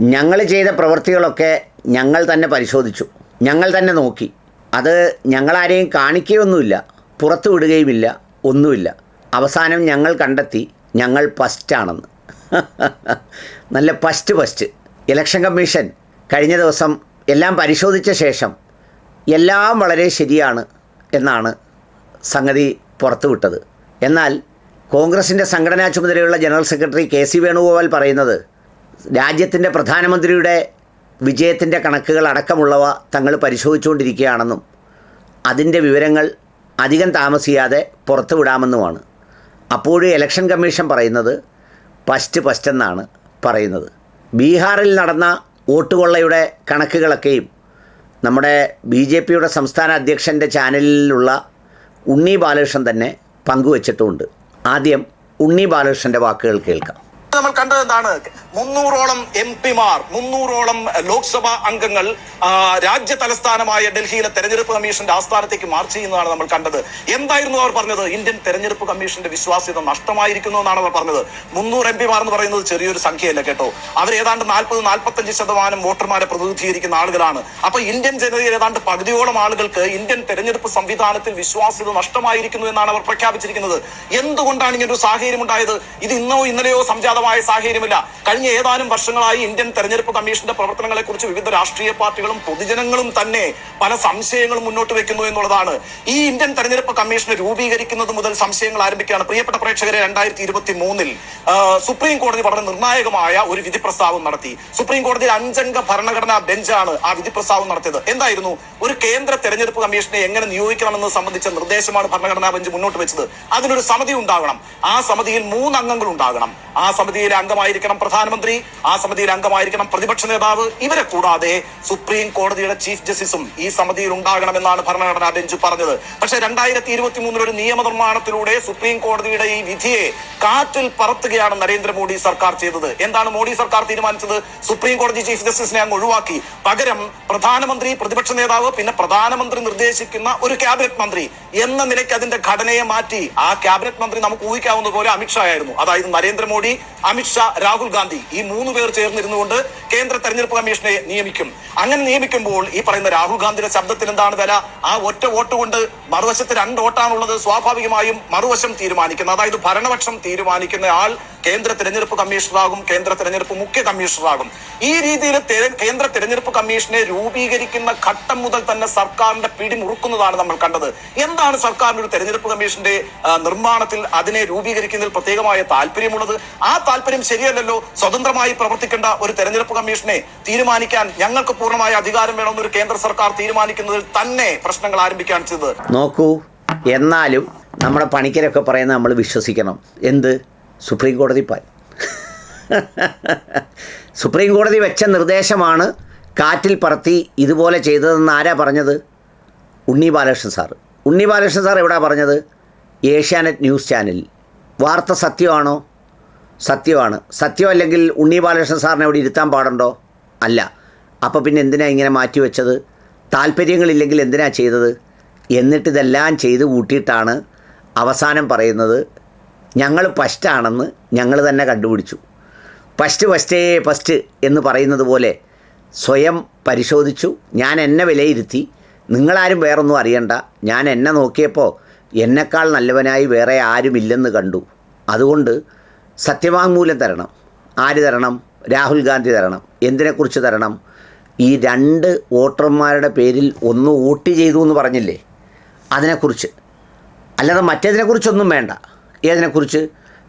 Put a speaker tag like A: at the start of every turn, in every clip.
A: ഞങ്ങൾ ചെയ്ത പ്രവൃത്തികളൊക്കെ ഞങ്ങൾ തന്നെ പരിശോധിച്ചു. ഞങ്ങൾ തന്നെ നോക്കി. അത് ഞങ്ങളാരെയും കാണിക്കുകയൊന്നുമില്ല. പുറത്തു വിടുകയുമില്ല. ഒന്നുമില്ല. അവസാനം ഞങ്ങൾ കണ്ടെത്തി ഞങ്ങൾ ഫസ്റ്റാണെന്ന് നല്ല ഫസ്റ്റ് ഫസ്റ്റ് ഇലക്ഷൻ കമ്മീഷൻ കഴിഞ്ഞ ദിവസം എല്ലാം പരിശോധിച്ച ശേഷം എല്ലാം വളരെ ശരിയാണ് എന്നാണ് സംഗതി പുറത്തുവിട്ടത് എന്നാൽ കോൺഗ്രസിന്റെ സംഘടനാ ചുമതലയുള്ള general secretary K C Venugopal പറയുന്നത് രാജ്യത്തിന്റെ പ്രധാനമന്ത്രിയുടെ വിജയത്തിന്റെ കണക്കുകൾ അടക്കമുള്ളവ തങ്ങൾ പരിശോധിച്ചുകൊണ്ടിരിക്കുകയാണെന്നും അതിന്റെ വിവരങ്ങൾ അധികം താമസിയാതെ പുറത്തു വിടാമെന്നുമാണ്. അപ്പോഴും ഇലക്ഷൻ കമ്മീഷൻ പറയുന്നത് ഫസ്റ്റ് ഫസ്റ്റ് എന്നാണ് പറയുന്നത്. ബീഹാറിൽ നടന്ന വോട്ടുകൊള്ളയുടെ കണക്കുകളൊക്കെയും നമ്മുടെ ബി ജെ പിയുടെ സംസ്ഥാന അധ്യക്ഷന്റെ ചാനലിലുള്ള ഉണ്ണി ബാലകൃഷ്ണൻ തന്നെ പങ്കുവച്ചിട്ടുമുണ്ട് ആദ്യം ഉണ്ണി ബാലകൃഷ്ണന്റെ വാക്കുകൾ കേൾക്കാം.
B: നമ്മൾ കണ്ടത് എന്താണ്? മുന്നൂറോളം എം പിമാർ മുന്നൂറോളം ലോക്സഭാ അംഗങ്ങൾ രാജ്യ തലസ്ഥാനമായ ഡൽഹിയിലെ തെരഞ്ഞെടുപ്പ് കമ്മീഷന്റെ ആസ്ഥാനത്തേക്ക് മാർച്ച് ചെയ്യുന്നതാണ് നമ്മൾ കണ്ടത്. എന്തായിരുന്നു അവർ പറഞ്ഞത്? ഇന്ത്യൻ തെരഞ്ഞെടുപ്പ് കമ്മീഷന്റെ വിശ്വാസ്യത നഷ്ടമായിരിക്കുന്നു എന്നാണ് അവർ പറഞ്ഞത്. മുന്നൂറ് എം പിമാർ എന്ന് പറയുന്നത് ചെറിയൊരു സംഖ്യയല്ല കേട്ടോ. അവർ ഏതാണ്ട് നാൽപ്പത് നാൽപ്പത്തഞ്ച് ശതമാനം വോട്ടർമാരെ പ്രതിനിധീകരിക്കുന്ന ആളുകളാണ്. അപ്പൊ ഇന്ത്യൻ ജനതയിൽ ഏതാണ്ട് പകുതിയോളം ആളുകൾക്ക് ഇന്ത്യൻ തെരഞ്ഞെടുപ്പ് സംവിധാനത്തിൽ വിശ്വാസ്യത നഷ്ടമായിരിക്കുന്നു എന്നാണ് അവർ പ്രഖ്യാപിച്ചിരിക്കുന്നത്. എന്തുകൊണ്ടാണ് ഇങ്ങനെ ഒരു സാഹചര്യം ഉണ്ടായത്? ഇത് ഇന്നോ ഇന്നലെയോ സംജാതമായ സാഹചര്യമല്ല. കഴിഞ്ഞ ഏതാനും വർഷങ്ങളായി ഇന്ത്യൻ തെരഞ്ഞെടുപ്പ് കമ്മീഷന്റെ പ്രവർത്തനങ്ങളെ കുറിച്ച് വിവിധ രാഷ്ട്രീയ പാർട്ടികളും പൊതുജനങ്ങളും തന്നെ പല സംശയങ്ങളും മുന്നോട്ട് വെക്കുന്നു എന്നുള്ളതാണ്. ഈ ഇന്ത്യൻ തെരഞ്ഞെടുപ്പ് കമ്മീഷനെ രൂപീകരിക്കുന്നത് മുതൽ സംശയങ്ങൾ ആരംഭിക്കുകയാണ്. പ്രിയപ്പെട്ട പ്രേക്ഷകരെ രണ്ടായിരത്തി ഇരുപത്തി മൂന്നിൽ സുപ്രീം കോടതി വളരെ നിർണായകമായ ഒരു വിധി പ്രസ്താവം നടത്തി. സുപ്രീം കോടതിയിൽ അഞ്ചംഗ ഭരണഘടനാ ബെഞ്ചാണ് ആ വിധി പ്രസ്താവം നടത്തിയത്. എന്തായിരുന്നു? ഒരു കേന്ദ്ര തെരഞ്ഞെടുപ്പ് കമ്മീഷനെ എങ്ങനെ നിയോഗിക്കണമെന്ന് സംബന്ധിച്ച നിർദ്ദേശമാണ് ഭരണഘടനാ ബെഞ്ച് മുന്നോട്ട് വെച്ചത്. അതിനൊരു സമിതി ഉണ്ടാകണം. ആ സമിതിയിൽ മൂന്ന് അംഗങ്ങൾ ഉണ്ടാകണം. ആ സമിതിയിലെ അംഗമായിരിക്കണം പ്രധാനമന്ത്രി. ആ സമിതിയിൽ അംഗമായിരിക്കണം പ്രതിപക്ഷ നേതാവ്. ഇവരെ കൂടാതെ സുപ്രീം കോടതിയുടെ ചീഫ് ജസ്റ്റിസും ഈ സമിതിയിൽ ഉണ്ടാകണമെന്നാണ് ഭരണഘടനാ ബെഞ്ച് പറഞ്ഞത്. പക്ഷേ രണ്ടായിരത്തി ഇരുപത്തി മൂന്നിൽ ഒരു നിയമനിർമ്മാണത്തിലൂടെ സുപ്രീം കോടതിയുടെ ഈ വിധിയെ കാറ്റിൽ പറത്തുകയാണ് നരേന്ദ്രമോദി സർക്കാർ ചെയ്തത്. എന്താണ് മോദി സർക്കാർ തീരുമാനിച്ചത്? സുപ്രീം കോടതി ചീഫ് ജസ്റ്റിസിനെ അങ്ങ് ഒഴിവാക്കി. പകരം പ്രധാനമന്ത്രി പ്രതിപക്ഷ നേതാവ് പിന്നെ പ്രധാനമന്ത്രി നിർദ്ദേശിക്കുന്ന ഒരു ക്യാബിനറ്റ് മന്ത്രി എന്ന നിലയ്ക്ക് അതിന്റെ ഘടനയെ മാറ്റി ആ ക്യാബിനറ്റ് മന്ത്രി നമുക്ക് ഊഹിക്കാവുന്ന പോലെ അമിത്ഷാ ആയിരുന്നു അതായത് നരേന്ദ്രമോദി അമിത്ഷാ രാഹുൽ ഗാന്ധി. ഈ മൂന്ന് പേർ ചേർന്നിരുന്നുകൊണ്ട് കേന്ദ്ര തെരഞ്ഞെടുപ്പ് കമ്മീഷനെ നിയമിക്കും. അങ്ങനെ നിയമിക്കുമ്പോൾ ഈ പറയുന്ന രാഹുൽ ഗാന്ധിയുടെ ശബ്ദത്തിന് എന്താണ് വില? ആ ഒറ്റ വോട്ട് കൊണ്ട് മറുവശത്ത് രണ്ട് വോട്ടാണുള്ളത് സ്വാഭാവികമായും മറുവശം തീരുമാനിക്കുന്നത് അതായത് ഭരണപക്ഷം തീരുമാനിക്കുന്ന ആൾ കേന്ദ്ര തെരഞ്ഞെടുപ്പ് കമ്മീഷണറാകും കേന്ദ്ര തെരഞ്ഞെടുപ്പ് മുഖ്യ കമ്മീഷണറാകും. ഈ രീതിയിൽ കേന്ദ്ര തെരഞ്ഞെടുപ്പ് കമ്മീഷനെ രൂപീകരിക്കുന്ന ഘട്ടം മുതൽ തന്നെ സർക്കാരിന്റെ പിടി മുറുക്കുന്നതാണ് നമ്മൾ കണ്ടത്. എന്താണ് സർക്കാരിന്റെ ഒരു തെരഞ്ഞെടുപ്പ് കമ്മീഷന്റെ നിർമ്മാണത്തിൽ അതിനെ രൂപീകരിക്കുന്നതിൽ പ്രത്യേകമായ താല്പര്യമുള്ളത്? ആ താല്പര്യം ശരിയല്ലല്ലോ. സ്വതന്ത്രമായി പ്രവർത്തിക്കേണ്ട ഒരു തെരഞ്ഞെടുപ്പ് കമ്മീഷനെ തീരുമാനിക്കാൻ ഞങ്ങൾക്ക് പൂർണമായ അധികാരം വേണമെന്ന് ഒരു കേന്ദ്ര സർക്കാർ തീരുമാനിക്കുന്നതിൽ തന്നെ പ്രശ്നങ്ങൾ ആരംഭിക്കാൻ ചെയ്തത്.
A: നോക്കൂ എന്നാലും നമ്മുടെ പണിക്കരൊക്കെ പറയുന്നത് നമ്മൾ വിശ്വസിക്കണം. എന്ത്? സുപ്രീം കോടതി പാൽ സുപ്രീം കോടതി വെച്ച നിർദ്ദേശമാണ് കാറ്റിൽ പറത്തി ഇതുപോലെ ചെയ്തതെന്ന് ആരാ പറഞ്ഞത്? ഉണ്ണി ബാലകൃഷ്ണൻ സാർ. ഉണ്ണി ബാലകൃഷ്ണൻ സാർ എവിടെ പറഞ്ഞത്? ഏഷ്യാനെറ്റ് ന്യൂസ് ചാനൽ വാർത്ത സത്യമാണോ? സത്യമാണ്. സത്യം അല്ലെങ്കിൽ ഉണ്ണി ബാലകൃഷ്ണൻ സാറിനെ ഇവിടെ ഇരുത്താൻ പാടുണ്ടോ? അല്ല. അപ്പോൾ പിന്നെ എന്തിനാ ഇങ്ങനെ മാറ്റി വെച്ചത്? താല്പര്യങ്ങളില്ലെങ്കിൽ എന്തിനാ ചെയ്തത്? എന്നിട്ടിതെല്ലാം ചെയ്ത് കൂട്ടിയിട്ടാണ് അവസാനം പറയുന്നത് ഞങ്ങൾ പസ്റ്റാണെന്ന് ഞങ്ങൾ തന്നെ കണ്ടുപിടിച്ചു. ഫസ്റ്റ് ഫസ്റ്റേ ഫസ്റ്റ് എന്ന് പറയുന്നത് പോലെ സ്വയം പരിശോധിച്ചു. ഞാൻ എന്നെ വിലയിരുത്തി. നിങ്ങളാരും വേറൊന്നും അറിയണ്ട. ഞാൻ എന്നെ നോക്കിയപ്പോൾ എന്നെക്കാൾ നല്ലവനായി വേറെ ആരുമില്ലെന്ന് കണ്ടു. അതുകൊണ്ട് സത്യവാങ്മൂലം തരണം. ആര് തരണം? രാഹുൽ ഗാന്ധി തരണം. എന്തിനെക്കുറിച്ച് തരണം? ഈ രണ്ട് വോട്ടർമാരുടെ പേരിൽ ഒന്ന് വോട്ട് ചെയ്തു എന്ന് പറഞ്ഞില്ലേ? അതിനെക്കുറിച്ച്. അല്ലാതെ മറ്റേതിനെക്കുറിച്ചൊന്നും വേണ്ട. ഏതിനെക്കുറിച്ച്?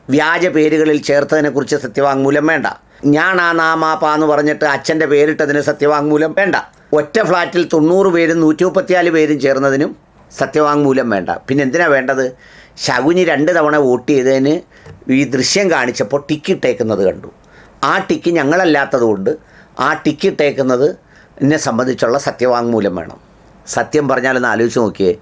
A: വ്യാജ പേരുകളിൽ ചേർത്തതിനെക്കുറിച്ച് സത്യവാങ്മൂലം വേണ്ട. ഞാൻ ആ നാമാപ്പ എന്ന് പറഞ്ഞിട്ട് അച്ഛന്റെ പേരിട്ടതിന് സത്യവാങ്മൂലം വേണ്ട. ഒറ്റ ഫ്ലാറ്റിൽ തൊണ്ണൂറ് പേരും നൂറ്റി മുപ്പത്തിനാല് പേരും ചേർന്നതിനും സത്യവാങ്മൂലം വേണ്ട. പിന്നെ എന്തിനാണ് വേണ്ടത്? ശകുനി രണ്ട് തവണ വോട്ട് ചെയ്തതിന് ഈ ദൃശ്യം കാണിച്ചപ്പോൾ ടിക്ക് ഇട്ടേക്കുന്നത് കണ്ടു. ആ ടിക്ക് ഞങ്ങളല്ലാത്തതുകൊണ്ട് ആ ടിക്ക് ഇട്ടേക്കുന്നത് എന്നെ സംബന്ധിച്ചുള്ള സത്യവാങ്മൂലം വേണം. സത്യം പറഞ്ഞാലൊന്ന് ആലോചിച്ച് നോക്കിയേ.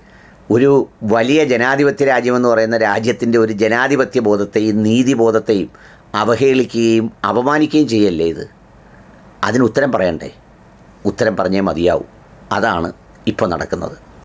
A: ഒരു വലിയ ജനാധിപത്യ രാജ്യമെന്ന് പറയുന്ന രാജ്യത്തിന്റെ ഒരു ജനാധിപത്യ ബോധത്തെയും നീതിബോധത്തെയും അവഹേളിക്കുകയും അപമാനിക്കുകയും ചെയ്യല്ലേ ഇത്? അതിന് ഉത്തരം പറയണ്ടേ? ഉത്തരം പറഞ്ഞേ മതിയാവും. അതാണ് ഇപ്പോൾ നടക്കുന്നത്.